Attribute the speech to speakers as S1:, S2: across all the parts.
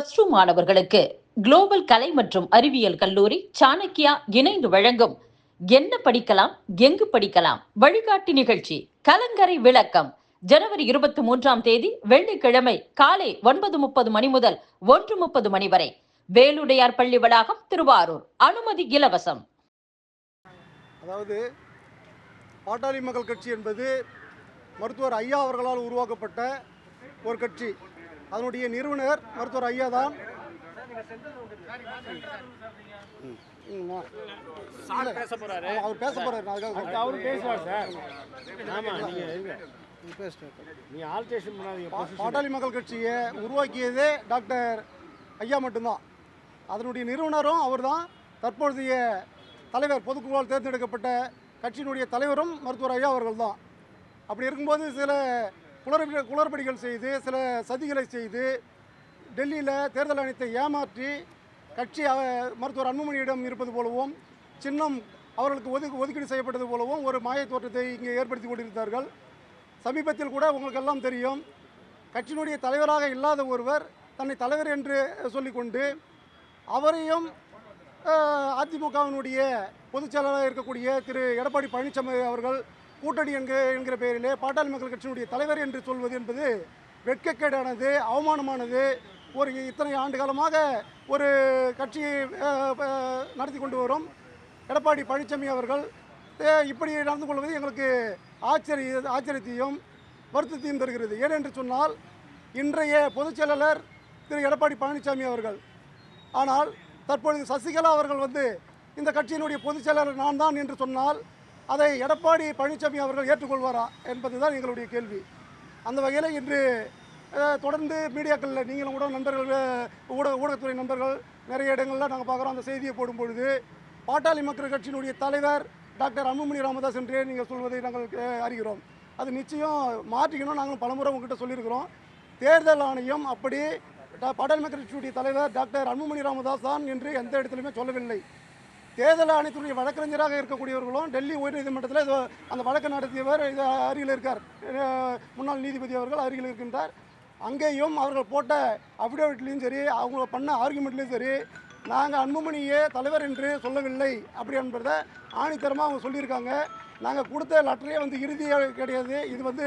S1: Plus two மாணவர்களுக்கு global கலை மற்றும் அறிவியல் கல்லூரி சாணக்கியா இணைந்து வழங்கும் என்ன படிக்கலாம் எங்கு படிக்கலாம்? வழிகாட்டி நிகழ்ச்சி கலங்கரை விளக்கம். ஜனவரி இருபத்தி மூன்றாம் தேதி வெள்ளிக்கிழமை காலை ஒன்பது முப்பது மணி முதல் ஒன்று முப்பது மணி வரை. வேலுடையார் பள்ளி வளாகம் திருவாரூர். அனுமதி இலவசம்.
S2: அதாவது பாட்டாளி மக்கள் கட்சி என்பது மருத்துவர் ஐயா அவர்களால் உருவாக்கப்பட்ட ஒரு கட்சி. அதனுடைய நிறுவனர் மருத்துவர் ஐயா தான். அவர் பேச போறாரு. அதுக்காக.
S3: அவரு பேசுவார் சார். ஆமா நீங்க
S2: நீ
S3: ஆல்டேஷன் பண்ணாதீங்க.
S2: பாட்டாளி மக்கள் கட்சியை உருவாக்கியதே டாக்டர் ஐயா மட்டும்தான். அதனுடைய நிறுவனரும் அவர்தான். தற்பொழுதைய தலைவர் பொதுக்குழுவால் தேர்ந்தெடுக்கப்பட்ட கட்சியினுடைய தலைவரும் மருத்துவர் ஐயா அவர்கள் தான் அப்படி இருக்கும்போது சில குளறுபடி குளறுபடிகள் செய்து சில சதிகளை செய்து டெல்லியில் தேர்தல் ஆணையத்தை ஏமாற்றி கட்சி மருத்துவர் அன்புமணியிடம் இருப்பது போலவும் சின்னம் அவர்களுக்கு ஒதுக்கு ஒதுக்கீடு செய்யப்பட்டது போலவும் ஒரு மாய தோற்றத்தை இங்கே ஏற்படுத்தி கொண்டிருந்தார்கள். சமீபத்தில் கூட உங்களுக்கெல்லாம் தெரியும் கட்சியினுடைய தலைவராக இல்லாத ஒருவர் தன்னை தலைவர் என்று சொல்லிக்கொண்டு அவரையும் அதிமுகவினுடைய பொதுச் செயலாளராக இருக்கக்கூடிய திரு எடப்பாடி பழனிசாமி அவர்கள் கூட்டணி என்கிற என்கிற பெயரிலே பாட்டாளி மக்கள் கட்சியினுடைய தலைவர் என்று சொல்வது என்பது வெட்கக்கேடானது அவமானமானது. ஒரு இத்தனை ஆண்டு காலமாக ஒரு கட்சியை நடத்தி கொண்டு வரும். எடப்பாடி பழனிசாமி அவர்கள் இப்படி நடந்து கொள்வது எங்களுக்கு ஆச்சரிய ஆச்சரியத்தையும் வருத்தத்தையும் தருகிறது. ஏனென்று சொன்னால் இன்றைய பொதுச் செயலாளர் திரு. எடப்பாடி பழனிசாமி அவர்கள். ஆனால் தற்பொழுது சசிகலா அவர்கள் வந்து இந்த கட்சியினுடைய பொதுச் செயலாளர் நான் தான் என்று சொன்னால் அதை எடப்பாடி பழனிசாமி அவர்கள் ஏற்றுக்கொள்வாரா என்பதுதான் எங்களுடைய கேள்வி. அந்த வகையில் இன்று தொடர்ந்து மீடியாக்களில் நீங்களும் கூட நண்பர்கள் ஊடக ஊடகத்துறை நண்பர்கள் நிறைய இடங்களில் நாங்கள் பார்க்குறோம். அந்த செய்தியை போடும் பொழுது பாட்டாளி மக்கள் கட்சியினுடைய தலைவர் டாக்டர் அன்புமணி ராமதாஸ் என்றே நீங்கள் சொல்வதை நாங்கள் அறிகிறோம். அது நிச்சயம் மாற்றிக்கணும் நாங்கள் பலமுறை உங்ககிட்ட சொல்லியிருக்கிறோம். தேர்தல் ஆணையம் அப்படி பாட்டாளி மக்கள் கட்சியுடைய தலைவர் டாக்டர் அன்புமணி ராமதாஸ் தான் என்று எந்த இடத்துலையுமே சொல்லவில்லை. தேர்தல் ஆணையத்துடைய வழக்கறிஞராக இருக்கக்கூடியவர்களும் டெல்லி உயர்நீதிமன்றத்தில் இது அந்த வழக்கு நடத்தியவர் இது அருகில் இருக்கார். முன்னாள் நீதிபதி அவர்கள் அருகில் இருக்கின்றார். அங்கேயும் அவர்கள் போட்ட அஃபிடேவிட்லேயும் சரி அவங்க பண்ண ஆர்குமெண்ட்லேயும் சரி நாங்கள் அன்புமணியே தலைவர் என்று சொல்லவில்லை அப்படி என்பதை ஆணித்தரமாக அவங்க சொல்லியிருக்காங்க. நாங்கள் கொடுத்த லெட்டரே வந்து இறுதியாக கிடையாது. இது வந்து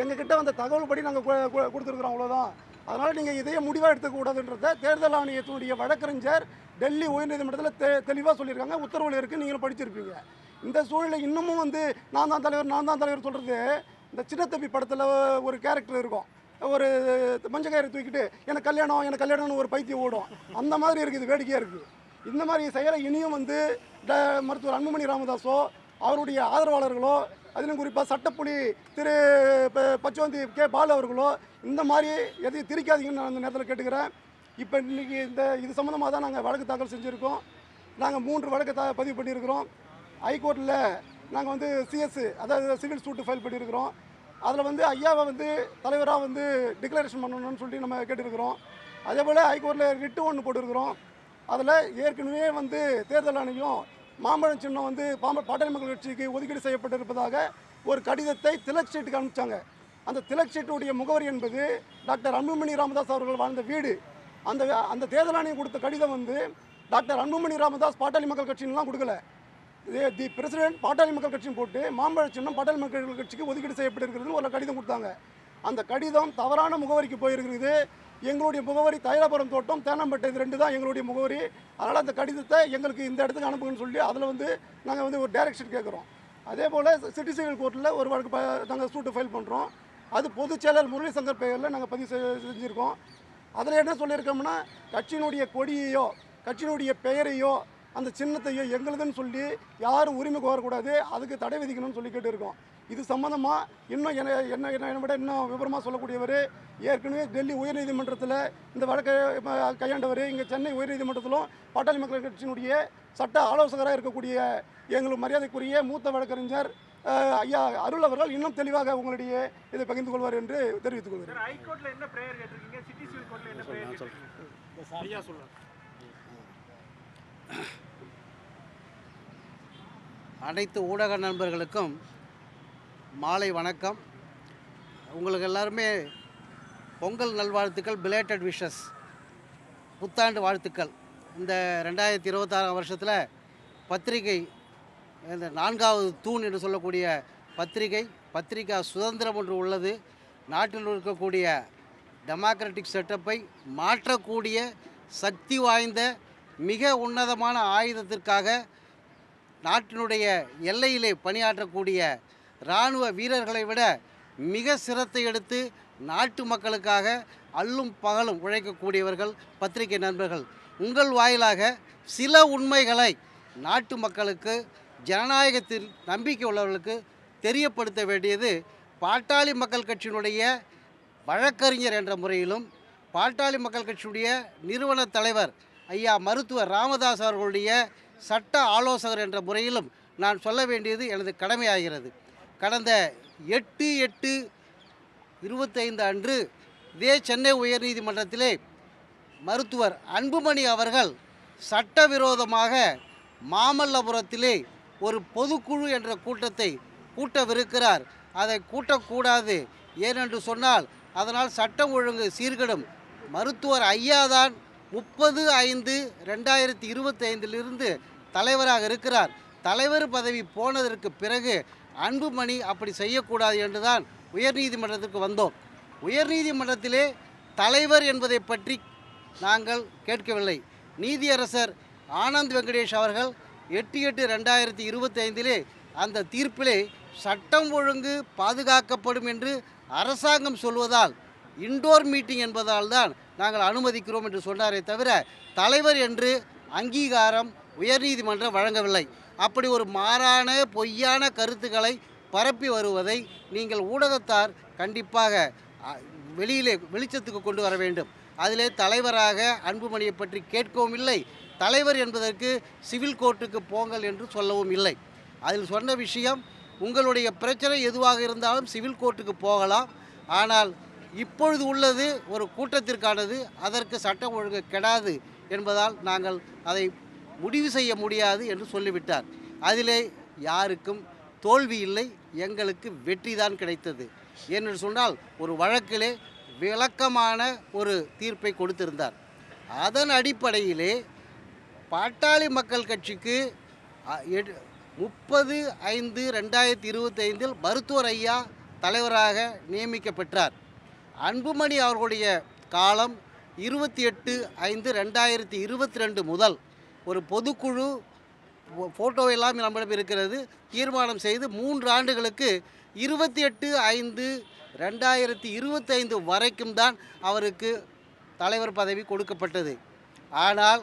S2: எங்ககிட்ட வந்த தகவல் படி நாங்கள் கொடுத்துருக்குறோம் அவ்வளோதான் அதனால் நீங்கள் இதையே முடிவாக எடுத்துக்கூடாதுன்றத தேர்தல் ஆணையத்தினுடைய வழக்கறிஞர் டெல்லி உயர்நீதிமன்றத்தில் தெ தெளிவாக சொல்லியிருக்காங்க. உத்தரவில் இருக்குது நீங்களும் படிச்சிருப்பீங்க. இந்த சூழலில் இன்னமும் வந்து நான் தான் தலைவர் நான் தான் தலைவர் சொல்கிறது இந்த சின்னத்தம்பி படத்தில் ஒரு கேரக்டர் இருக்கும். ஒரு மஞ்சக்காயரை தூக்கிட்டு எனக்கு கல்யாணம் எனக்கு கல்யாணம்னு ஒரு பைத்தியம் ஓடும். அந்த மாதிரி இருக்குது வேடிக்கையாக இருக்குது. இந்த மாதிரி செயலை இனியும் வந்து ட- மருத்துவர் அன்புமணி ராமதாஸோ அவருடைய ஆதரவாளர்களோ அதிலும் குறிப்பாக சட்டப்புலி திரு ப- பச்சோந்தி கே. பாலு அவர்களோ இந்த மாதிரி எதையும் திரிக்காதீங்கன்னு நான் அந்த நேரத்தில் கேட்டுக்கிறேன். இப்போ இன்றைக்கி இந்த இது சம்மந்தமாக தான் நாங்கள் வழக்கு தாக்கல் செஞ்சுருக்கோம். நாங்கள் மூன்று வழக்கு தா பதிவு பண்ணியிருக்கிறோம். ஹைகோர்ட்டில் நாங்கள் வந்து சிஎஸ் அதாவது சிவில் சூட்டு ஃபைல் பண்ணியிருக்கிறோம். அதில் வந்து ஐயாவை வந்து தலைவராக வந்து டிக்ளரேஷன் பண்ணணும்னு சொல்லி நம்ம கேட்டிருக்கிறோம். அதே போல் ஹைகோர்ட்டில் ரிட்டு ஒன்று போட்டிருக்கிறோம். அதில் ஏற்கனவே வந்து தேர்தல் ஆணையம் மாம்பழம் சின்னம் வந்து பாம்ப பாட்டாளி மக்கள் கட்சிக்கு ஒதுக்கீடு செய்யப்பட்டிருப்பதாக ஒரு கடிதத்தை திலக் ஷீட்டுக்கு அனுப்பிச்சாங்க. அந்த திலக் ஷீட்டுடைய முகவரி என்பது டாக்டர் அன்புமணி ராமதாஸ் அவர்கள் வாழ்ந்த வீடு. அந்த அந்த தேர்தல் ஆணையம் கொடுத்த கடிதம் வந்து டாக்டர் அன்புமணி ராமதாஸ் பாட்டாளி மக்கள் கட்சின்லாம் கொடுக்கல. தி பிரசிடென்ட் பாட்டாளி மக்கள் கட்சியும் போட்டு மாம்பழ சின்னம் பாட்டாளி மக்கள் கட்சிக்கு ஒதுக்கீடு செய்யப்பட்டிருக்கிறது ஒரு கடிதம் கொடுத்தாங்க. அந்த கடிதம் தவறான முகவரிக்கு போயிருக்கிறது. எங்களுடைய முகவரி தைலபுரம் தோட்டம் தேனாம்பேட்டை இது ரெண்டு தான் எங்களுடைய முகவரி. அதனால் அந்த கடிதத்தை எங்களுக்கு இந்த இடத்துக்கு அனுப்புங்கன்னு சொல்லி அதில் வந்து நாங்கள் வந்து ஒரு டைரக்ஷன் கேட்குறோம் அதே போல் சிட்டி சிவில் கோர்ட்டில் ஒரு வழக்கு ப நாங்கள் சூட்டு ஃபைல் பண்ணுறோம் அது பொதுச் செயலர் முரளிசங்கர் பெயரில் நாங்கள் பதிவு செஞ்சுருக்கோம். அதில் என்ன சொல்லியிருக்கோம்னா கட்சியினுடைய கொடியையோ கட்சியினுடைய பெயரையோ அந்த சின்னத்தையோ எங்களுதுன்னு சொல்லி யாரும் உரிமை கோரக்கூடாது. அதுக்கு தடை விதிக்கணும்னு சொல்லி கேட்டுருக்கோம். இது சம்மந்தமாக இன்னும் என்ன என்ன என்ன என்னை விட இன்னும் விவரமாக சொல்லக்கூடியவர் ஏற்கனவே டெல்லி உயர்நீதிமன்றத்தில் இந்த வழக்கை கையாண்டவர். இங்கே சென்னை உயர்நீதிமன்றத்திலும் பாட்டாளி மக்கள் கட்சியினுடைய சட்ட ஆலோசகராக இருக்கக்கூடிய எங்களுக்கு மரியாதைக்குரிய மூத்த வழக்கறிஞர் ஐயா அருள் அவர்கள் இன்னும் தெளிவாக உங்களுடைய இதை பகிர்ந்து கொள்வார் என்று தெரிவித்துக் கொள்கிறேன்.
S4: அனைத்து ஊடக நண்பர்களுக்கும் மாலை வணக்கம். உங்களுக்கு எல்லாருமே பொங்கல் நல்வாழ்த்துக்கள் பிலேட்டட் விஷஸ் புத்தாண்டு வாழ்த்துக்கள். இந்த ரெண்டாயிரத்தி இருபத்தாறாம் வருஷத்தில் பத்திரிகை இந்த நான்காவது தூண் என்று சொல்லக்கூடிய பத்திரிகை பத்திரிகா சுதந்திரம் ஒன்று உள்ளது. நாட்டில் இருக்கக்கூடிய டெமோக்ராட்டிக் செட்டப்பை மாற்றக்கூடிய சக்தி வாய்ந்த மிக உன்னதமான ஆயுதத்திற்காக நாட்டினுடைய எல்லையிலே பணியாற்றக்கூடிய இராணுவ வீரர்களை விட மிக சிரத்தை எடுத்து நாட்டு மக்களுக்காக அல்லும் பகலும் உழைக்கக்கூடியவர்கள் பத்திரிகை நண்பர்கள். உங்கள் வாயிலாக சில உண்மைகளை நாட்டு மக்களுக்கு ஜனநாயகத்தில் நம்பிக்கை உள்ளவர்களுக்கு தெரியப்படுத்த வேண்டியது பாட்டாளி மக்கள் கட்சியினுடைய வழக்கறிஞர் என்ற முறையிலும் பாட்டாளி மக்கள் கட்சியுடைய நிறுவன தலைவர் ஐயா மருத்துவர் ராமதாஸ் அவர்களுடைய சட்ட ஆலோசகர் என்ற முறையிலும் நான் சொல்ல வேண்டியது எனது கடமையாகிறது. கடந்த எட்டு எட்டு இருபத்தைந்து அன்று இதே சென்னை உயர்நீதிமன்றத்திலே மருத்துவர் அன்புமணி அவர்கள் சட்டவிரோதமாக மாமல்லபுரத்திலே ஒரு பொதுக்குழு என்ற கூட்டத்தை கூட்டவிருக்கிறார். அதை கூட்டக்கூடாது. ஏனென்று சொன்னால் அதனால் சட்டம் ஒழுங்கு சீர்கெடும். மருத்துவர் ஐயாதான் முப்பது ஐந்து ரெண்டாயிரத்தி இருபத்தைந்திலிருந்து தலைவராக இருக்கிறார். தலைவர் பதவி போனதற்கு பிறகு அன்புமணி அப்படி செய்யக்கூடாது என்று தான் உயர்நீதிமன்றத்திற்கு வந்தோம். உயர்நீதிமன்றத்திலே தலைவர் என்பதை பற்றி நாங்கள் கேட்கவில்லை. நீதியரசர் ஆனந்த் வெங்கடேஷ் அவர்கள் எட்டு எட்டு ரெண்டாயிரத்தி இருபத்தைந்திலே அந்த தீர்ப்பிலே சட்டம் ஒழுங்கு பாதுகாக்கப்படும் என்று அரசாங்கம் சொல்வதால் இண்டோர் மீட்டிங் என்பதால் தான் நாங்கள் அனுமதிக்கிறோம் என்று சொன்னாரே தவிர தலைவர் என்று அங்கீகாரம் உயர்நீதிமன்றம் வழங்கவில்லை. அப்படி ஒரு மாறான பொய்யான கருத்துக்களை பரப்பி வருவதை நீங்கள் ஊடகத்தார் கண்டிப்பாக வெளியிலே வெளிச்சத்துக்கு கொண்டு வர வேண்டும். அதிலே தலைவராக அன்புமணியை பற்றி கேட்கவும் இல்லை. தலைவர் என்பதற்கு சிவில் கோர்ட்டுக்கு போங்கள் என்று சொல்லவும் இல்லை. அதில் சொன்ன விஷயம் உங்களுடைய பிரச்சனை எதுவாக இருந்தாலும் சிவில் கோர்ட்டுக்கு போகலாம். ஆனால் இப்பொழுது உள்ளது ஒரு கூட்டத்திற்கானது. அதற்கு சட்டம் ஒழுங்கு கெடாது என்பதால் நாங்கள் அதை முடிவு செய்ய முடியாது என்று சொல்லிவிட்டார். அதிலே யாருக்கும் தோல்வி இல்லை எங்களுக்கு வெற்றி தான் கிடைத்தது என்று சொன்னால் ஒரு வழக்கிலே விளக்கமான ஒரு தீர்ப்பை கொடுத்திருந்தார். அதன் அடிப்படையிலே பாட்டாளி மக்கள் கட்சிக்கு முப்பது ஐந்து ரெண்டாயிரத்தி இருபத்தைந்தில் மருத்துவர் ஐயா தலைவராக நியமிக்கப்பெற்றார் அன்புமணி அவர்களுடைய காலம் இருபத்தி எட்டு ஐந்து ரெண்டாயிரத்தி இருபத்தி ரெண்டு முதல் ஒரு பொதுக்குழு ஃபோட்டோ எல்லாம் நம்மிடம் இருக்கிறது. தீர்மானம் செய்து மூன்று ஆண்டுகளுக்கு இருபத்தி எட்டு ஐந்து ரெண்டாயிரத்தி இருபத்தைந்து வரைக்கும் தான் அவருக்கு தலைவர் பதவி கொடுக்கப்பட்டது. ஆனால்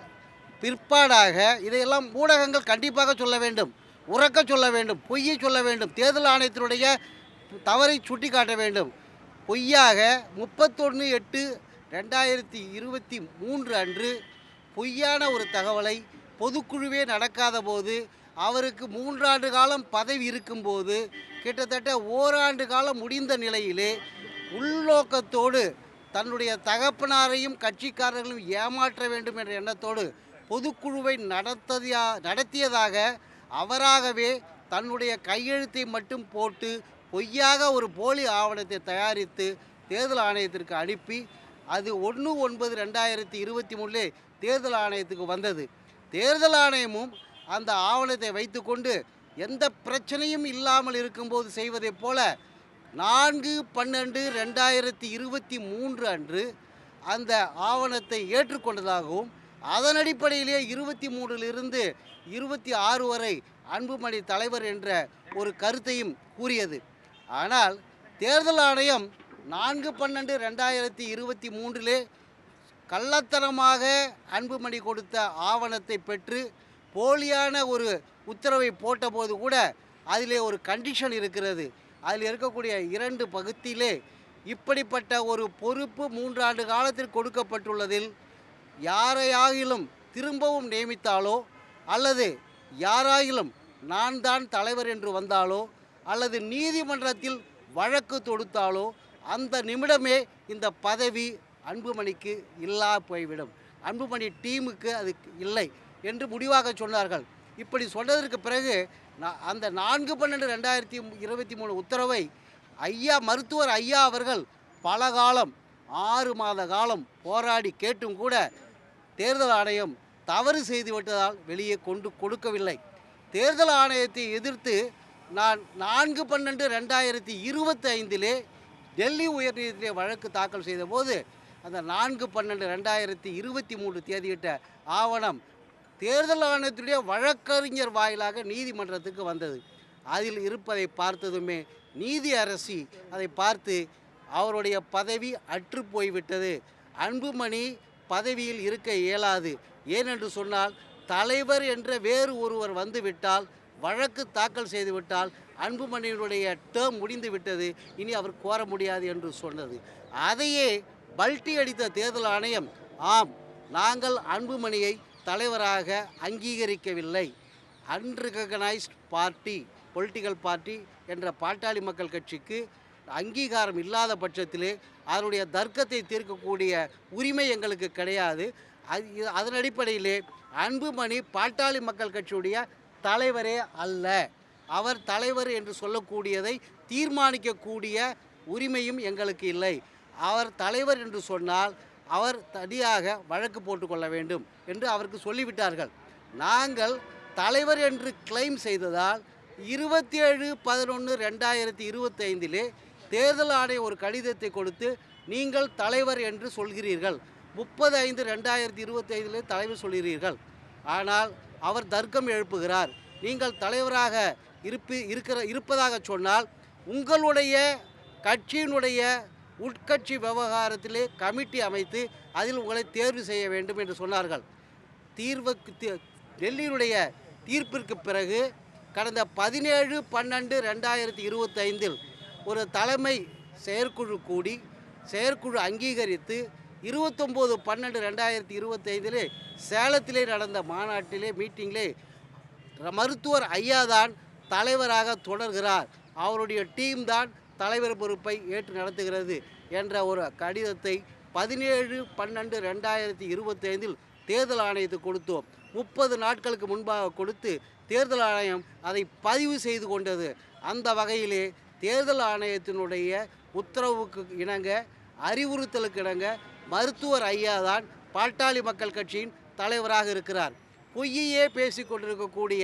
S4: பிற்பாடாக இதையெல்லாம் ஊடகங்கள் கண்டிப்பாக சொல்ல வேண்டும். உறக்க சொல்ல வேண்டும். பொய்யை சொல்ல வேண்டும். தேர்தல் ஆணையத்தினுடைய தவறை சுட்டிக்காட்ட வேண்டும். பொய்யாக முப்பத்தொன்று எட்டு ரெண்டாயிரத்தி இருபத்தி மூன்று அன்று பொய்யான ஒரு தகவலை பொதுக்குழுவே நடக்காத போது அவருக்கு மூன்றாண்டு காலம் பதவி இருக்கும்போது கிட்டத்தட்ட ஓராண்டு காலம் முடிந்த நிலையிலே உள்நோக்கத்தோடு தன்னுடைய தகப்பனாரையும் கட்சிக்காரர்களையும் ஏமாற்ற வேண்டும் என்ற எண்ணத்தோடு பொதுக்குழுவை நடத்ததியா நடத்தியதாக அவராகவே தன்னுடைய கையெழுத்தை மட்டும் போட்டு பொய்யாக ஒரு போலி ஆவணத்தை தயாரித்து தேர்தல் ஆணையத்திற்கு அனுப்பி அது ஒன்று ஒன்பது ரெண்டாயிரத்தி இருபத்தி மூணில் தேர்தல் ஆணையத்துக்கு வந்தது. தேர்தல் ஆணையமும் அந்த ஆவணத்தை வைத்துக்கொண்டு எந்த பிரச்சனையும் இல்லாமல் இருக்கும்போது செய்வதைப் போல நான்கு பன்னெண்டு ரெண்டாயிரத்தி இருபத்தி மூன்று அன்று அந்த ஆவணத்தை ஏற்றுக்கொண்டதாகவும் அதன் அடிப்படையிலே இருபத்தி மூன்றிலிருந்து இருபத்தி ஆறு வரை அன்புமணி தலைவர் என்ற ஒரு கருத்தையும் கூறியது. ஆனால் தேர்தல் ஆணையம் நான்கு பன்னெண்டு ரெண்டாயிரத்தி இருபத்தி மூன்றிலே கள்ளத்தனமாக அன்புமணி கொடுத்த ஆவணத்தை பெற்று போலியான ஒரு உத்தரவை போட்டபோது கூட அதிலே ஒரு கண்டிஷன் இருக்கிறது. அதில் இருக்கக்கூடிய இரண்டு பகுதியிலே இப்படிப்பட்ட ஒரு பொறுப்பு மூன்றாண்டு காலத்தில் கொடுக்கப்பட்டுள்ளதில் யாரையாகிலும் திரும்பவும் நியமித்தாலோ அல்லது யாராயிலும் நான் தான் தலைவர் என்று வந்தாலோ அல்லது நீதிமன்றத்தில் வழக்கு தொடுத்தாலோ அந்த நிமிடமே இந்த பதவி அன்புமணிக்கு இல்லா போய்விடும். அன்புமணி டீமுக்கு அது இல்லை என்று முடிவாக சொன்னார்கள். இப்படி சொன்னதற்கு பிறகு நான் அந்த நான்கு பன்னெண்டு ரெண்டாயிரத்தி இருபத்தி மூணு உத்தரவை ஐயா மருத்துவர் ஐயா அவர்கள் பல காலம் ஆறு மாத காலம் போராடி கேட்டும் கூட தேர்தல் ஆணையம் தவறு செய்து விட்டதால் வெளியே கொண்டு கொடுக்கவில்லை. தேர்தல் ஆணையத்தை எதிர்த்து நான் நான்கு பன்னெண்டு ரெண்டாயிரத்தி இருபத்தி ஐந்திலே டெல்லி உயர்நீதியிலே வழக்கு தாக்கல் செய்தபோது அந்த நான்கு பன்னெண்டு ரெண்டாயிரத்தி இருபத்தி மூன்று தேதியிட்ட ஆவணம் தேர்தல் ஆணையத்துடைய வழக்கறிஞர் வாயிலாக நீதிமன்றத்துக்கு வந்தது. அதில் இருப்பதை பார்த்ததுமே நீதி அரசி அதை பார்த்து அவருடைய பதவி அற்று போய்விட்டது. அன்புமணி பதவியில் இருக்க இயலாது. ஏனென்று சொன்னால் தலைவர் என்ற வேறு ஒருவர் வந்துவிட்டால் வழக்கு தாக்கல் செய்துவிட்டால் அன்புமணியினுடைய டேர்ம் முடிந்து விட்டது இனி அவர் கோர முடியாது என்று சொன்னது. அதையே பல்டி அடித்த தேர்தல் ஆணையம் ஆம் நாங்கள் அன்புமணியை தலைவராக அங்கீகரிக்கவில்லை. அன்ரிகனைஸ்ட் பார்ட்டி பொலிட்டிக்கல் பார்ட்டி என்ற பாட்டாளி மக்கள் கட்சிக்கு அங்கீகாரம் இல்லாத பட்சத்திலே அதனுடைய தர்க்கத்தை தீர்க்கக்கூடிய உரிமை எங்களுக்கு கிடையாது. அது அதன் அடிப்படையிலே அன்புமணி பாட்டாளி மக்கள் கட்சியுடைய தலைவரே அல்ல. அவர் தலைவர் என்று சொல்லக்கூடியதை தீர்மானிக்கக்கூடிய உரிமையும் எங்களுக்கு இல்லை. அவர் தலைவர் என்று சொன்னால் அவர் தனியாக வழக்கு போட்டுக்கொள்ள வேண்டும் என்று அவருக்கு சொல்லிவிட்டார்கள். நாங்கள் தலைவர் என்று கிளைம் செய்ததால் இருபத்தி ஏழு பதினொன்று ரெண்டாயிரத்தி இருபத்தைந்திலே தேர்தல் ஆணைய ஒரு கடிதத்தை கொடுத்து நீங்கள் தலைவர் என்று சொல்கிறீர்கள். முப்பது ஐந்து ரெண்டாயிரத்தி இருபத்தைந்திலே தலைவர் சொல்கிறீர்கள். ஆனால் அவர் தர்க்கம் எழுப்புகிறார். நீங்கள் தலைவராக இருப்பி இருக்கிற இருப்பதாக சொன்னால் உங்களுடைய கட்சியினுடைய உட்கட்சி விவகாரத்திலே கமிட்டி அமைத்து அதில் உங்களை தேர்வு செய்ய வேண்டும் என்று சொன்னார்கள். தீர்வுக்கு டெல்லியினுடைய தீர்ப்பிற்கு பிறகு கடந்த பதினேழு பன்னெண்டு ரெண்டாயிரத்தி இருபத்தைந்தில் ஒரு தலைமை செயற்குழு கூடி செயற்குழு அங்கீகரித்து இருபத்தொம்போது பன்னெண்டு ரெண்டாயிரத்தி இருபத்தைந்திலே சேலத்திலே நடந்த மாநாட்டிலே மீட்டிங்கிலே மருத்துவர் ஐயா தான் தலைவராக தொடர்கிறார். அவருடைய டீம் தான் தலைவர் பொறுப்பை ஏற்று நடத்துகிறது என்ற ஒரு கடிதத்தை பதினேழு பன்னெண்டு ரெண்டாயிரத்தி இருபத்தைந்தில் தேர்தல் ஆணையத்துக்கு கொடுத்தோம். முப்பது நாட்களுக்கு முன்பாக கொடுத்து தேர்தல் ஆணையம் அதை பதிவு செய்து கொண்டது. அந்த வகையிலே தேர்தல் ஆணையத்தினுடைய உத்தரவுக்கு இணங்க அறிவுறுத்தலுக்கு இணங்க மருத்துவர் ஐயா தான் பாட்டாளி மக்கள் கட்சியின் தலைவராக இருக்கிறார். பொய்யே பேசிக் கொண்டிருக்கக்கூடிய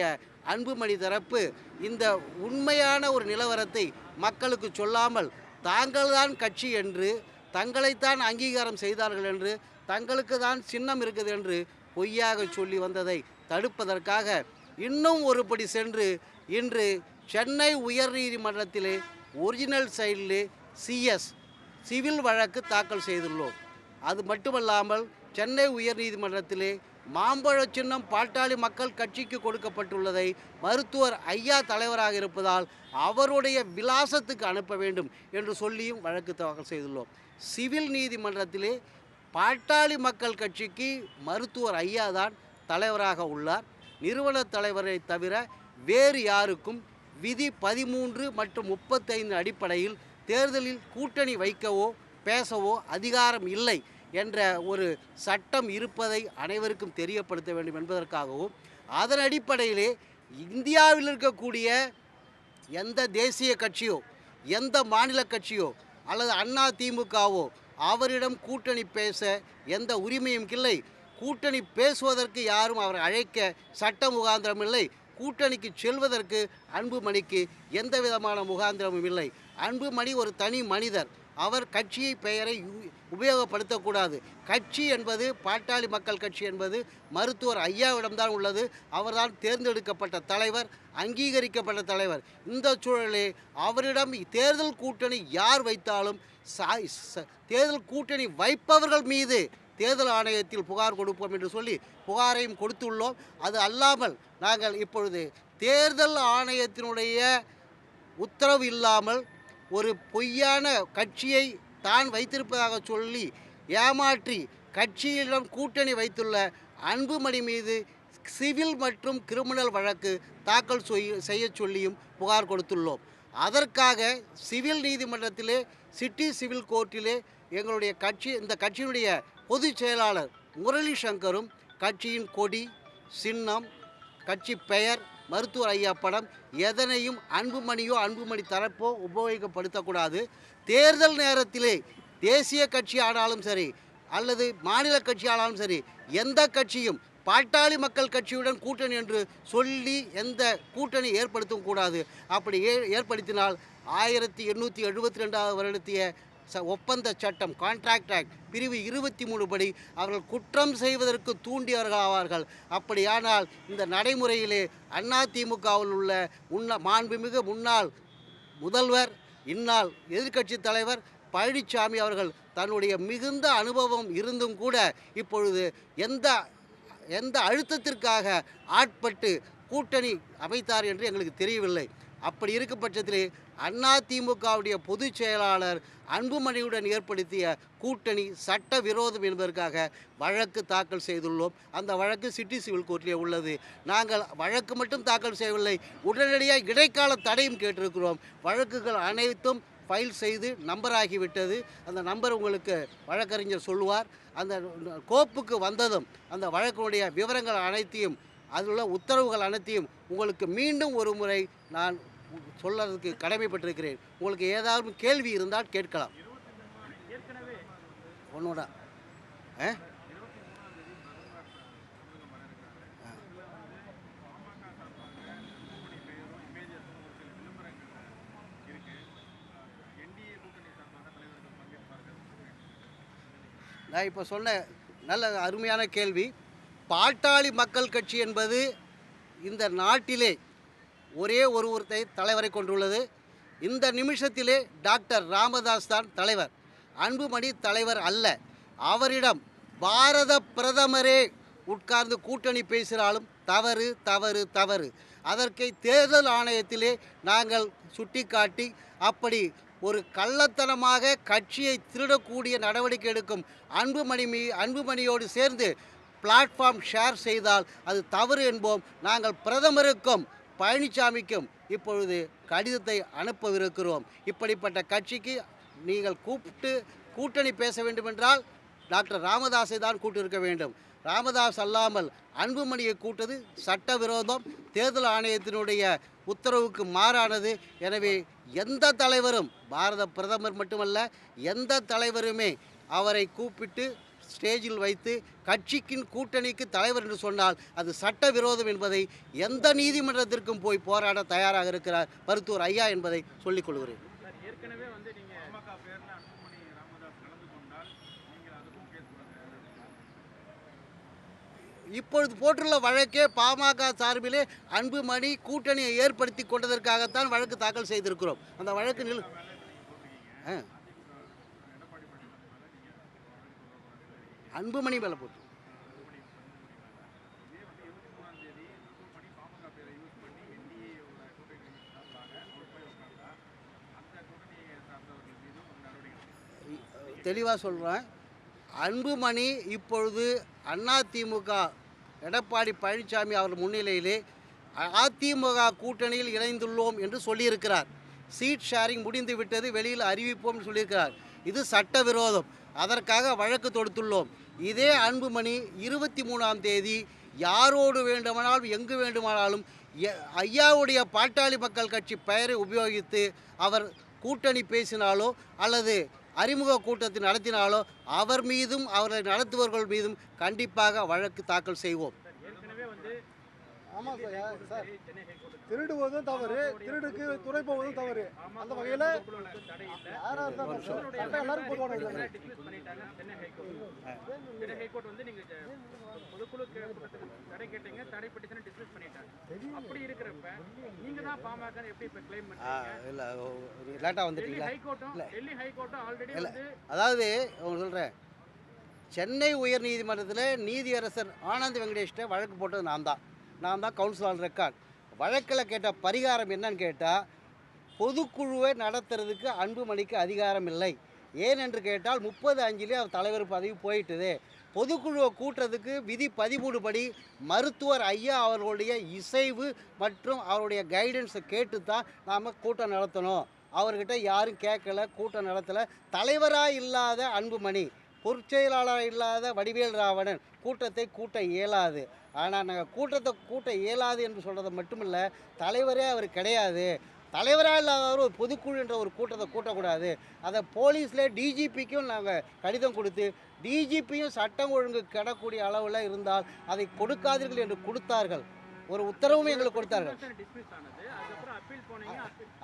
S4: அன்புமணி தரப்பு இந்த உண்மையான ஒரு நிலவரத்தை மக்களுக்கு சொல்லாமல் தாங்கள்தான் கட்சி என்று தங்களைத்தான் அங்கீகாரம் செய்தார்கள் என்று தங்களுக்கு தான் சின்னம் இருக்குது என்று பொய்யாக சொல்லி வந்ததை தடுப்பதற்காக இன்னும் ஒருபடி சென்று இன்று சென்னை உயர்நீதிமன்றத்திலே ஒரிஜினல் சைடில் சிஎஸ் சிவில் வழக்கு தாக்கல் செய்துள்ளோம். அது மட்டுமல்லாமல் சென்னை உயர்நீதிமன்றத்திலே மாம்பழ சின்னம் பாட்டாளி மக்கள் கட்சிக்கு கொடுக்கப்பட்டுள்ளதை மருத்துவர் ஐயா தலைவராக இருப்பதால் அவருடைய விலாசத்துக்கு அனுப்ப வேண்டும் என்று சொல்லியும் வழக்கு தாக்கல் செய்துள்ளோம். சிவில் நீதிமன்றத்திலே பாட்டாளி மக்கள் கட்சிக்கு மருத்துவர் ஐயா தான் தலைவராக உள்ளார். நிறுவன தலைவரை தவிர வேறு யாருக்கும் விதி பதிமூன்று மற்றும் முப்பத்தைந்து அடிப்படையில் தேர்தலில் கூட்டணி வைக்கவோ பேசவோ அதிகாரம் இல்லை. என்ற ஒரு சட்டம் இருப்பதை அனைவருக்கும் தெரியப்படுத்த வேண்டும் என்பதற்காகவும் அதன் அடிப்படையிலே இந்தியாவில் இருக்கக்கூடிய எந்த தேசிய கட்சியோ எந்த மாநில கட்சியோ அல்லது அண்ணா திமுகவோ அவரிடம் கூட்டணி பேச எந்த உரிமையும் இல்லை. கூட்டணி பேசுவதற்கு யாரும் அவர் அழைக்க சட்ட முகாந்திரம் இல்லை. கூட்டணிக்கு செல்வதற்கு அன்புமணிக்கு எந்த விதமான முகாந்திரமும் இல்லை. அன்புமணி ஒரு தனி மனிதர். அவர் கட்சியை பெயரை உபயோகப்படுத்தக்கூடாது. கட்சி என்பது பாட்டாளி மக்கள் கட்சி என்பது மருத்துவர் ஐயாவிடம்தான் உள்ளது. அவர்தான் தேர்ந்தெடுக்கப்பட்ட தலைவர் அங்கீகரிக்கப்பட்ட தலைவர். இந்த சூழலில் அவரிடம் தேர்தல் கூட்டணி யார் வைத்தாலும் சா- தேர்தல் கூட்டணி வைப்பவர்கள் மீது தேர்தல் ஆணையத்தில் புகார் கொடுப்போம் என்று சொல்லி புகாரையும் கொடுத்துள்ளோம். அது அல்லாமல் நாங்கள் இப்பொழுது தேர்தல் ஆணையத்தினுடைய உத்தரவு இல்லாமல் ஒரு பொய்யான கட்சியை தான் வைத்திருப்பதாக சொல்லி ஏமாற்றி கட்சியிடம் கூட்டணி வைத்துள்ள அன்புமணி மீது சிவில் மற்றும் கிரிமினல் வழக்கு தாக்கல் செய்ய செய்யச் சொல்லியும் புகார் கொடுத்துள்ளோம். அதற்காக சிவில் நீதிமன்றத்திலே சிட்டி சிவில் கோர்ட்டிலே எங்களுடைய கட்சி இந்த கட்சியினுடைய பொதுச் செயலாளர் முரளி சங்கரும் கட்சியின் கொடி சின்னம் கட்சி பெயர் மருத்துவர் ஐயா படம் எதனையும் அன்புமணியோ அன்புமணி தரப்போ உபயோகப்படுத்தக்கூடாது. தேர்தல் நேரத்திலே தேசிய கட்சி ஆனாலும் சரி அல்லது மாநில கட்சி ஆனாலும் சரி எந்த கட்சியும் பாட்டாளி மக்கள் கட்சியுடன் கூட்டணி என்று சொல்லி எந்த கூட்டணி ஏற்படுத்தவும் கூடாது. அப்படி ஏ ஏற்படுத்தினால் ஆயிரத்தி எண்ணூற்றி எழுபத்தி ரெண்டாவது வருடத்திய ச ஒப்பந்த சட்டம் கான்ட்ராக்ட் ஆக்ட் பிரிவு இருபத்தி மூணு படி அவர்கள் குற்றம் செய்வதற்கு தூண்டியவர்கள் ஆவார்கள். அப்படியானால் இந்த நடைமுறையிலே அதிமுகவில் உள்ள உன்ன மாண்புமிகு முன்னாள் முதல்வர் இந்நாள் எதிர்க்கட்சி தலைவர் பழனிசாமி அவர்கள் தன்னுடைய மிகுந்த அனுபவம் இருந்தும் கூட இப்பொழுது எந்த எந்த அழுத்தத்திற்காக ஆட்பட்டு கூட்டணி அமைத்தார் என்று எங்களுக்கு தெரியவில்லை. அப்படி இருக்கும் பட்சத்திலே அதிமுகவுடைய பொதுச் செயலாளர் அன்புமணியுடன் ஏற்படுத்திய கூட்டணி சட்ட விரோதம் என்பதற்காக வழக்கு தாக்கல் செய்துள்ளோம். அந்த வழக்கு சிட்டி சிவில் கோர்ட்டிலே உள்ளது. நாங்கள் வழக்கு மட்டும் தாக்கல் செய்யவில்லை. உடனடியாக இடைக்கால தடையும் கேட்டிருக்கிறோம். வழக்குகள் அனைத்தும் ஃபைல் செய்து நம்பர் ஆகிவிட்டது அந்த நம்பர் உங்களுக்கு வழக்கறிஞர் சொல்லுவார். அந்த கோப்புக்கு வந்ததும் அந்த வழக்கினுடைய விவரங்கள் அனைத்தையும் அதில் உள்ள உத்தரவுகள் அனைத்தையும் உங்களுக்கு மீண்டும் ஒரு முறை நான் சொல்லறதுக்கு கடமைப்பட்டிருக்கிறேன். உங்களுக்கு ஏதாவது கேள்வி இருந்தால் கேட்கலாம். ஒன்றுடா ஆ? நான் இப்போ சொன்ன நல்ல அருமையான கேள்வி. பாட்டாளி மக்கள் கட்சி என்பது இந்த நாட்டிலே ஒரே ஒரு ஒருத்தை தலைவரை கொண்டுள்ளது. இந்த நிமிஷத்திலே டாக்டர் ராமதாஸ் தான் தலைவர். அன்புமணி தலைவர் அல்ல. அவரிடம் பாரத பிரதமரே உட்கார்ந்து கூட்டணி பேசினாலும் தவறு தவறு தவறு. அதற்கை தேர்தல் ஆணையத்திலே நாங்கள் சுட்டிக்காட்டி அப்படி ஒரு கள்ளத்தனமாக கட்சியை திருடக்கூடிய நடவடிக்கை எடுக்கும் அன்புமணி மீ அன்புமணியோடு சேர்ந்து பிளாட்ஃபார்ம் ஷேர் செய்தால் அது தவறு என்போம். நாங்கள் பிரதமருக்கும் பழனிசாமிக்கும் இப்பொழுது கடிதத்தை அனுப்பவிருக்கிறோம். இப்படிப்பட்ட கட்சிக்கு நீங்கள் கூப்பிட்டு கூட்டணி பேச வேண்டுமென்றால் டாக்டர் ராமதாஸை தான் கூட்டிருக்க வேண்டும். ராமதாஸ் அல்லாமல் அன்புமணியை கூட்டது சட்டவிரோதம். தேர்தல் ஆணையத்தினுடைய உத்தரவுக்கு மாறானது. எனவே எந்த தலைவரும் பாரத பிரதமர் மட்டுமல்ல எந்த தலைவருமே அவரை கூப்பிட்டு ஸ்டேஜில் வைத்து கட்சிக்கின் கூட்டணிக்கு தலைவர் என்று சொன்னால் அது சட்டவிரோதம் என்பதை எந்த நீதிமன்றத்திற்கும் போய் போராட தயாராக இருக்கிறார் மருத்துவர் ஐயா என்பதை சொல்லிக் கொள்கிறேன். இப்பொழுது போட்டுள்ள வழக்கே பாமக சார்பிலே அன்புமணி கூட்டணியை ஏற்படுத்தி கொண்டதற்காகத்தான் வழக்கு தாக்கல் செய்திருக்கிறோம். அந்த வழக்கு நில் ஆ. அன்புமணி மேலே போட்டு. தெளிவாக சொல்கிறேன் அன்புமணி இப்பொழுது அதிமுக எடப்பாடி பழனிசாமி அவர் முன்னிலையிலே அதிமுக கூட்டணியில் இணைந்துள்ளோம் என்று சொல்லியிருக்கிறார். சீட் ஷேரிங் முடிந்து விட்டது வெளியில் அறிவிப்போம் சொல்லியிருக்கிறார். இது சட்டவிரோதம் அதற்காக வழக்கு தொடுத்துள்ளோம். இதே அன்புமணி இருபத்தி மூணாம் தேதி யாரோடு வேண்டுமானாலும் எங்கு வேண்டுமானாலும் ஐயாவுடைய பாட்டாளி மக்கள் கட்சி பெயரை உபயோகித்து அவர் கூட்டணி பேசினாலோ அல்லது அறிமுக கூட்டத்தை நடத்தினாலோ அவர் மீதும் அவரை நடத்துபவர்கள் மீதும் கண்டிப்பாக வழக்கு தாக்கல் செய்வோம்.
S2: ஆமாம் சார் சார்.
S5: ஹைகோர்ட்
S2: திருடுவதும் தவறு திருடுக்கு துணை போவதும் தவறு. அந்த வகையில்
S5: தடை இல்லை
S2: யாராக இருந்தாலும் சட்டம் எல்லாரும் பொதுவான
S5: சென்னை ஹைகோர்ட் சென்னை ஹைகோர்ட் வந்து நீங்க ஜ- பொதுக்குழு கே- கூட்டத்துக்கு தடை கேட்டீங்க தடை பெட்டிஷனை டிஸ்மிஸ் பண்ணிட்டாங்க. அப்படி இருக்கிறப்ப நீங்க தான் பாமக எப்படி இப்ப கிளைம் பண்றீங்க?
S4: இல்லை லேட்டாக வந்துட்டீங்களா?
S5: ஹைகோர்ட்டும் டெல்லி ஹைகோர்ட்டும் ஆல்ரெடி
S4: இல்ல.
S5: வந்து
S4: அதாவது உங்களுக்கு சொல்கிறேன் சென்னை உயர்நீதிமன்றத்தில் நீதியரசர் ஆனந்த் வெங்கடேஷ்ட வழக்கு போட்டது நான் தான். நான் தான் கவுன்சில் ரெக்கார்ட் வழக்கில் கேட்ட பரிகாரம் என்னன்னு கேட்டால் பொதுக்குழுவை நடத்துறதுக்கு அன்புமணிக்கு அதிகாரம் இல்லை. ஏன் என்று கேட்டால் முப்பது அஞ்சிலே அவர் தலைவர் பதவி போயிட்டுது. பொதுக்குழுவை கூட்டுறதுக்கு விதி பதிமூணு படி மருத்துவர் ஐயா அவர்களுடைய இசைவு மற்றும் அவருடைய கைடன்ஸை கேட்டு தான் நாம் கூட்டம் நடத்தணும். அவர்கிட்ட யாரும் கேட்கல கூட்டம் நடத்தலை. தலைவராக இல்லாத அன்புமணி. பொற்செயலாளராக இல்லாத வடிவேல் ராவணன் கூட்டத்தை கூட்ட இயலாது. ஆனால் நாங்கள் கூட்டத்தை கூட்ட இயலாது என்று சொல்கிறது மட்டுமில்ல தலைவரே அவர் கிடையாது. தலைவராக இல்லாதவர் ஒரு பொதுக்குழு என்ற ஒரு கூட்டத்தை கூட்டக்கூடாது. அதை போலீஸில் டிஜிபிக்கும் நாங்கள் கடிதம் கொடுத்து டிஜிபியும் சட்டம் ஒழுங்கு கிடக்கூடிய அளவில் இருந்தால் அதை கொடுக்காதீர்கள் என்று கொடுத்தார்கள். ஒரு உத்தரவும் எங்களுக்கு கொடுத்தார்கள்.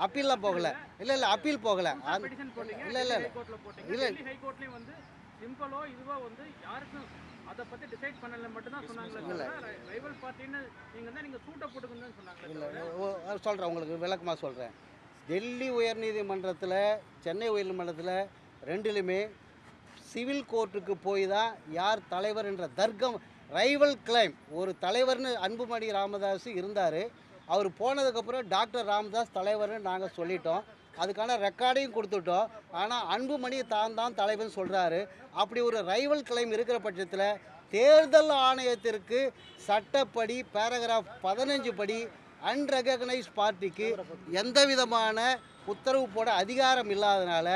S4: அப்பீல்லாம் போகல. இல்லை இல்லை அப்பீல் போகல. இல்ல, இல்ல, இல்ல. இல்ல.
S5: சிம்பிளோ இதுவோ வந்து யாருக்கும் அதை பத்தி டிசைட் பண்ணல மட்டும் தான் சொன்னாங்களே ரைவல் பார்ட்டின்னு நீங்க தான் நீங்க சூட்ட போட்டுக்குன்னு தான் சொன்னாங்களே தவிர.
S4: சொல்கிறேன் உங்களுக்கு விளக்கமாக சொல்கிறேன் டெல்லி உயர்நீதிமன்றத்தில் சென்னை உயர்நீதிமன்றத்தில் ரெண்டுலையுமே சிவில் கோர்ட்டுக்கு போய் தான் யார் தலைவர் என்ற தர்க்கம் ரைவல் கிளைம் ஒரு தலைவர்னு அன்புமணி ராமதாஸ் இருந்தார். அவர் போனதுக்கப்புறம் டாக்டர் ராமதாஸ் தலைவர்னு நாங்கள் சொல்லிட்டோம். அதுக்கான ரெக்கார்டையும் கொடுத்துட்டோம். ஆனால் அன்புமணி தான் தான் தலைவர்னு சொல்கிறாரு அப்படி ஒரு ரைவல் கிளைம் இருக்கிற பட்சத்தில் தேர்தல் ஆணையத்திற்கு சட்டப்படி பேராகிராஃப் பதினஞ்சு படி அன்ரெகனைஸ் பார்ட்டிக்கு எந்த விதமான உத்தரவு போட அதிகாரம் இல்லாதனால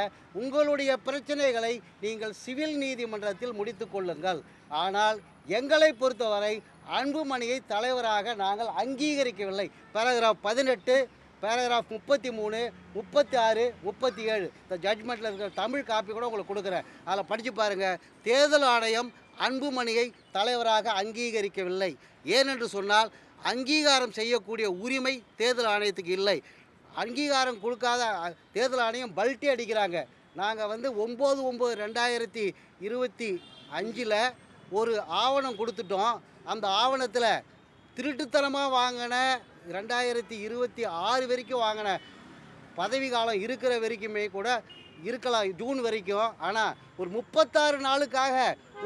S4: உங்களுடைய பிரச்சனைகளை நீங்கள் சிவில் நீதிமன்றத்தில் முடித்து கொள்ளுங்கள். ஆனால் எங்களை பொறுத்தவரை அன்புமணியை தலைவராக நாங்கள் அங்கீகரிக்கவில்லை. பேராகிராஃப் பதினெட்டு பேராகிராஃப் முப்பத்தி மூணு முப்பத்தி ஆறு முப்பத்தி ஏழு. இந்த ஜட்மெண்ட்டில் இருக்கிற தமிழ் காப்பி கூட உங்களுக்கு கொடுக்குறேன். அதில் படித்து பாருங்கள் தேர்தல் ஆணையம் அன்புமணியை தலைவராக அங்கீகரிக்கவில்லை. ஏனென்று சொன்னால் அங்கீகாரம் செய்யக்கூடிய உரிமை தேர்தல் ஆணையத்துக்கு இல்லை. அங்கீகாரம் கொடுக்காத தேர்தல் ஆணையம் பல்ட்டி அடிக்கிறாங்க. நாங்கள் வந்து ஒம்பது ஒம்பது ரெண்டாயிரத்தி இருபத்தி அஞ்சில் ஒரு ஆவணம் கொடுத்துட்டோம். அந்த ஆவணத்தில் திருட்டுத்தனமாக வாங்கின ரெண்டாயிரத்தி இருபத்தி ஆறு வரைக்கும் வாங்கின பதவி காலம் இருக்கிற வரைக்குமே கூட இருக்கலாம் ஜூன் வரைக்கும். ஆனால் ஒரு முப்பத்தாறு நாளுக்காக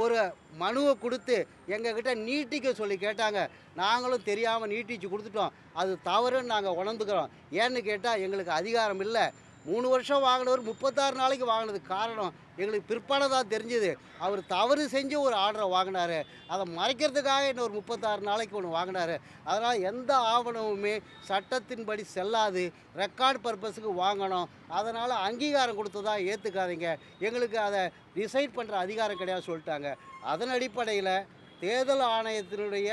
S4: ஒரு மனுவை கொடுத்து எங்ககிட்ட நீட்டிக்க சொல்லி கேட்டாங்க. நாங்களும் தெரியாமல் நீட்டிச்சு கொடுத்துட்டோம். அது தவறுன்னு நாங்கள் உணர்ந்துக்கிறோம். ஏன்னு கேட்டால் எங்களுக்கு அதிகாரம் இல்லை. மூணு வருஷம் வாங்கினவர் முப்பத்தாறு நாளைக்கு வாங்கினதுக்கு காரணம் எங்களுக்கு பிற்பாடு தான் தெரிஞ்சது. அவர் தவறு செஞ்சு ஒரு ஆர்டரை வாங்கினாரு. அதை மறைக்கிறதுக்காக இன்னொரு முப்பத்தாறு நாளைக்கு ஒன்று வாங்கினார். அதனால் எந்த ஆவணமுமே சட்டத்தின்படி செல்லாது. ரெக்கார்ட் பர்பஸுக்கு வாங்கணும். அதனால் அங்கீகாரம் கொடுத்ததாக ஏற்றுக்காதீங்க எங்களுக்கு அதை டிசைட் பண்ணுற அதிகாரம் கிடையாது சொல்லிட்டாங்க. அதன் அடிப்படையில் தேர்தல் ஆணையத்தினுடைய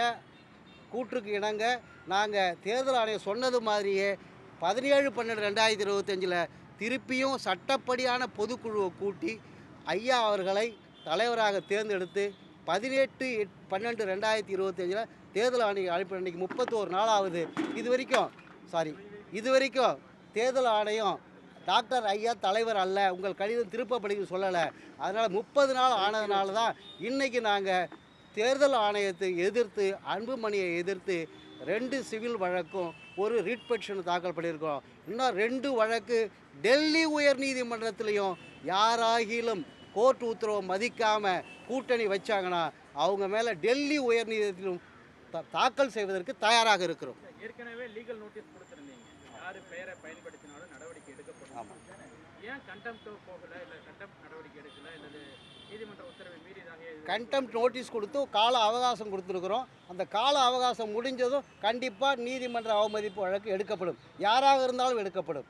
S4: கூற்றுக்கு இணங்க நாங்கள் தேர்தல் ஆணையம் சொன்னது மாதிரியே பதினேழு பன்னெண்டு ரெண்டாயிரத்தி இருபத்தஞ்சில் திருப்பியும் சட்டப்படியான பொதுக்குழுவை கூட்டி ஐயா அவர்களை தலைவராக தேர்ந்தெடுத்து பதினெட்டு எட் பன்னெண்டு ரெண்டாயிரத்தி இருபத்தஞ்சில் தேர்தல் ஆணையம் அனுப்பி அன்றைக்கி முப்பத்தோரு நாள் ஆகுது. இது வரைக்கும் சாரி இது வரைக்கும் தேர்தல் ஆணையம் டாக்டர் ஐயா தலைவர் அல்ல. உங்கள் கடிதம் திருப்பப்படிக்கு சொல்லலை. அதனால் முப்பது நாள் ஆனதுனால தான் இன்றைக்கி நாங்கள் தேர்தல் ஆணையத்தை எதிர்த்து அன்புமணியை எதிர்த்து ரெண்டு சிவில் வழக்கும் ஒரு ரிட் பெட்டிஷன் தாக்கல் பண்ணியிருக்கோம். இன்னும் ரெண்டு வழக்கு டெல்லி உயர்நீதிமன்றத்திலையும் யாராகிலும் கோர்ட் உத்தரவை மதிக்காமல் கூட்டணி வச்சாங்கன்னா அவங்க மேலே டெல்லி உயர்நீதிமன்றத்திலும் தா- தாக்கல் செய்வதற்கு தயாராக இருக்கிறோம்.
S5: ஏற்கனவே லீகல் நோட்டீஸ் கொடுத்துருந்தீங்க. யாரு பெயரை பயன்படுத்தினாலும் நடவடிக்கை எடுக்கப்படும்.
S4: ஆமாம்
S5: ஏன் கண்டெம்ட்டோ போகல? இல்ல கண்டெம்ட் நடவடிக்கை எடுக்கல? இல்லது நீதிமன்ற உத்தரவை இது-
S4: கண்டெம்ட் நோட்டீஸ் கொடுத்து கால அவகாசம் கொடுத்துருக்குறோம். அந்த கால அவகாசம் முடிஞ்சதும் கண்டிப்பாக நீதிமன்ற அவமதிப்பு வழக்கு எடுக்கப்படும். யாராக இருந்தாலும் எடுக்கப்படும்.